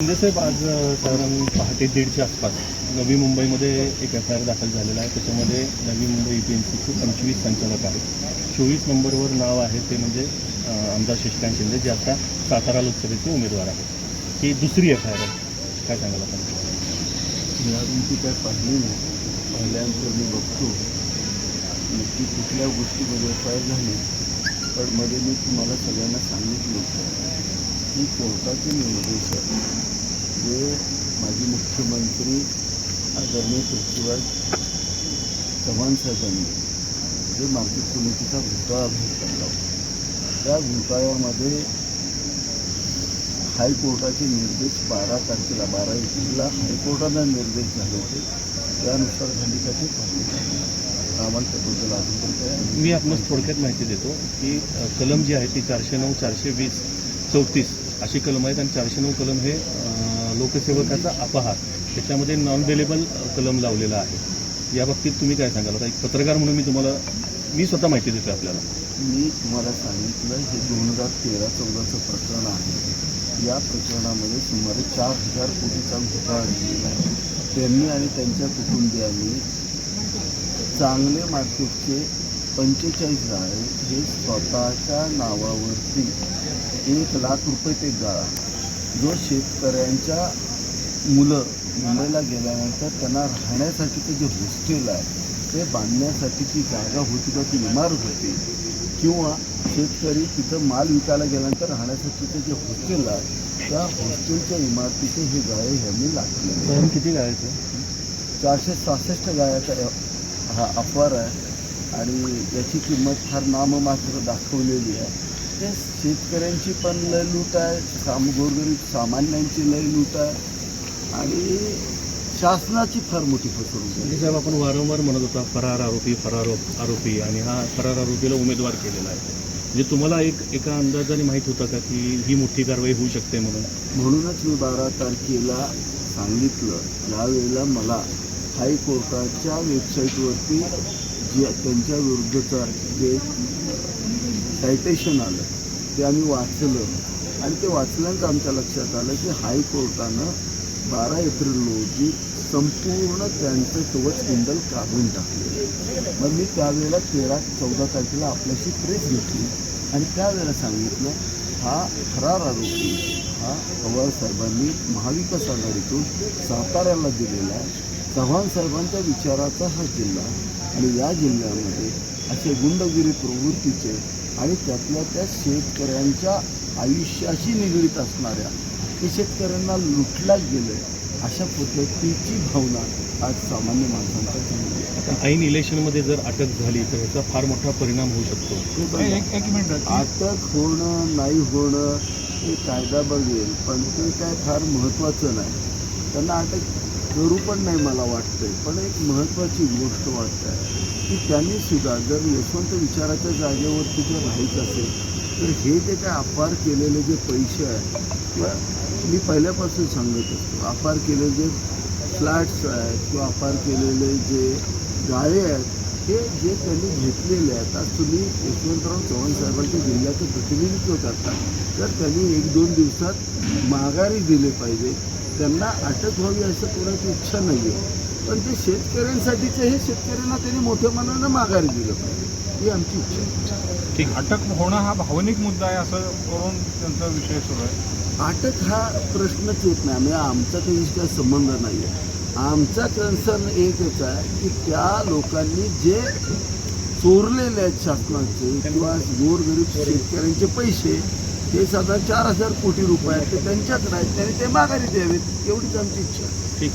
साहेब आज साधारण पहाटे दीडच्या आसपास नवी मुंबईमध्ये एक एफ आय आर दाखल झालेला आहे. त्याच्यामध्ये Navi Mumbai U P M सीचे पंचवीस संचालक आहेत. चोवीस नंबरवर नाव आहे ते म्हणजे आमदार शशिकांत शिंदे जे आता सातारा लोकसभेचे उमेदवार आहेत. ही दुसरी एफ आय आर आहे. काय सांगायला पाहिजे मी काय पाहिली नाही. पहिल्यांदा मी बघतो. नक्की कुठल्या गोष्टीमध्ये फायर झाली पण मध्ये मी तुम्हाला सगळ्यांना सांगितलं की कोर्टाचे निर्देश जे माजी मुख्यमंत्री आदरणीय पृथ्वीराज चव्हाण साहेबांनी जे मार्केट समितीचा घोटाळा बाहेर काढला होता. त्या घोटाळ्यामध्ये हायकोर्टाचे निर्देश बारा तारखेला बारा एप्रिलला हायकोर्टाला निर्देश झाले होते. त्यानुसार झाली का ते आम्हाला त्याबद्दल मी आपणास थोडक्यात माहिती देतो की कलम जी आहे ती चारशे नऊ चारशे वीस चौतीस अशी कलम आहेत आणि चारशे नऊ कलम हे लोकसेवकाचा अपहार. त्याच्यामध्ये नॉन बेलेबल कलम लावलेला आहे. या बाबतीत तुम्ही काय सांगाल? आता एक पत्रकार म्हणून मी तुम्हाला मी स्वतः माहिती देतो आपल्याला. मी तुम्हाला सांगितलं हे दोन हजार तेरा चौदाचं प्रकरण आहे. या प्रकरणामध्ये सुमारे चार हजार कोटीचा घोटाळा झालेला आहे. त्यांनी आणि त्यांच्या कुटुंबियांनी चांगले मार्केटचे पंचेचाळीस गाळे हे स्वतःच्या नावावरती एक लाख रुपये ते गाळा. जो शेतकऱ्यांच्या मुलं मुंबईला गेल्यानंतर त्यांना राहण्यासाठीचं जे हॉस्टेल आहे ते बांधण्यासाठीची जागा होती का ती इमारत होती किंवा शेतकरी तिथं माल विकायला गेल्यानंतर राहण्यासाठीचं जे हॉस्टेल आहे त्या हॉस्टेलच्या इमारतीचे हे गाळे ह्यांनी लागले. किती गाळायचं चारशे सहासष्ट गायाचा हा अफवार आहे. आणि याची किंमत फार नाममात्र दाखवलेली आहे. ते शेतकऱ्यांची पण लय लूट आहे साम गोरगरीब सामान्यांची लय लूट आहे आणि शासनाची फार मोठी फसवणूक आहे म्हणजे साहेब आपण वारंवार म्हणत होता फरार आरोपी फरार आरोपी आणि हा फरार आरोपीला उमेदवार केलेला आहे. म्हणजे तुम्हाला एक एका अंदाजाने माहीत होतं का की ही मोठी कारवाई होऊ शकते म्हणून? म्हणूनच मी बारा तारखेला सांगितलं यावेळेला मला हायकोर्टाच्या वेबसाईटवरती जे त्यांच्या विरुद्धचं जे सायटेशन आलं ते आम्ही वाचलं. आणि ते वाचल्यानंतर आमच्या लक्षात आलं की हायकोर्टानं बारा एप्रिल रोजी संपूर्ण त्यांचं कवच कुंडल काढून टाकले. मग मी त्यावेळेला तेरा चौदा तारखेला आपल्याशी प्रेस घेतली आणि त्यावेळेला सांगितलं हा फरार आरोपी हा पवार साहेबांनी महाविकास आघाडीतून साताऱ्याला दिलेला आहे. चव्हाण साहेबांच्या विचाराचा हा जिल्हा आणि या जिल्ह्यामध्ये असे गुंडगिरी प्रवृत्तीचे आणि त्यातल्या त्या शेतकऱ्यांच्या आयुष्याशी निगडीत असणाऱ्या ते शेतकऱ्यांना लुटल्या गेले अशा पद्धतीची भावना आज सामान्य. आता ऐन इलेक्शनमध्ये जर अटक झाली तर याचा फार मोठा परिणाम होऊ शकतो. बघा, एक मिनिट. अटक होणं नाही होणं हे कायदा बघेल पण ते काय फार महत्त्वाचं नाही. त्यांना अटक करू पण नाही मला वाटतंय. पण एक महत्त्वाची गोष्ट वाटत आहे की त्यांनी सुद्धा जर यशवंत विचाराच्या जागेवरती जर राहायचं असेल तर हे जे काय अपार केलेले जे पैसे आहेत किंवा मी पहिल्यापासून सांगत असतो अपार केलेले जे फ्लॅट्स आहेत किंवा अपार केलेले जे गाळे आहेत हे जे त्यांनी घेतलेले आहेत आज तुम्ही यशवंतराव चव्हाण साहेबांच्या जिल्ह्याचं प्रतिनिधित्व करता तर त्यांनी एक दोन दिवसात माघारी दिले पाहिजे. त्यांना अटक व्हावी असं कोणाची इच्छा नाही आहे पण ते शेतकऱ्यांसाठीचे हे शेतकऱ्यांना त्यांनी मोठ्या मनानं माघारी दिलं पाहिजे. ही आमची इच्छा आहे. ठीक. अटक होणं हा भावनिक मुद्दा आहे असं करून त्यांचा विषय सुरू आहे. अटक हा प्रश्नच येत नाही. म्हणजे आमचा काही काही संबंध नाही आहे आमचा कन्सर्न एकच आहे की त्या लोकांनी जे चोरलेले आहेत शासनाचे किंवा गोरगरीब शेतकऱ्यांचे पैसे ते साधारण चार हजार कोटी रुपये आहेत ते त्यांच्यात आहेत त्यांनी ते माघारी द्यावेत एवढीच आमची इच्छा. आहे ठीक.